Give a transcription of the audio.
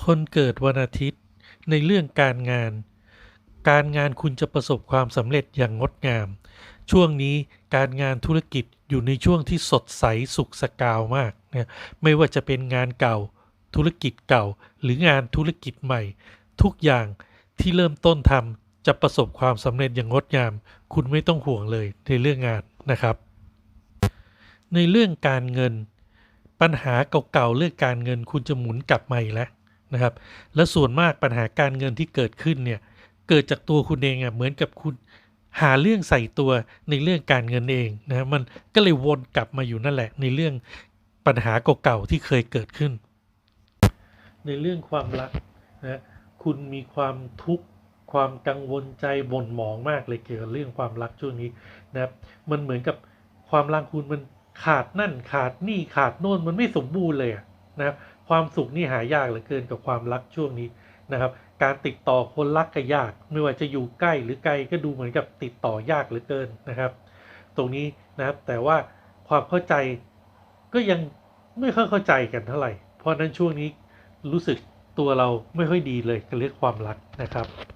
คนเกิดวันอาทิตย์ ในเรื่องการงาน การงานคุณจะประสบความสำเร็จอย่างงดงาม ช่วงนี้การงานธุรกิจอยู่ในช่วงที่สดใสสุขสกาวมากนะไม่ว่าจะเป็นงานเก่าธุรกิจเก่า หรืองานธุรกิจใหม่ ทุกอย่างที่เริ่มต้นทำจะประสบความสำเร็จอย่างงดงาม คุณไม่ต้องห่วงเลยในเรื่องงานนะครับ ในเรื่องการเงิน ปัญหาเก่าๆเรื่องการเงินคุณจะหมุนกลับมาอีกแล้ว นะครับ และส่วนมากปัญหาการเงินที่เกิดขึ้นเนี่ยเกิดจากตัวคุณเองอะเหมือนกับคุณหาเรื่องใส่ตัวในเรื่องการเงินเองนะมันก็เลยวนกลับมาอยู่นั่นแหละ ในเรื่องปัญหาเก่าๆที่เคยเกิดขึ้น ในเรื่องความรักนะคุณมีความทุกข์ความกังวลใจบ่นหมองมากเลยเกี่ยวกับเรื่องความรักช่วงนี้นะครับมันเหมือนกับความรักคุณมันขาดนั่นขาดนี่ขาดโน่นมันไม่สมบูรณ์เลยอะ นะครับความสุขนี่หายากเหลือเกินกับความรักช่วงนี้นะครับ การติดต่อคนรักก็ยาก ไม่ว่าจะอยู่ใกล้หรือไกลก็ดูเหมือนกับติดต่อยากเหลือเกินนะครับ ตรงนี้นะครับแต่ว่าความเข้าใจก็ยังไม่ค่อยเข้าใจกันเท่าไหร่ เพราะฉะนั้นช่วงนี้รู้สึกตัวเราไม่ค่อยดีเลยกับเรื่องความรักนะครับ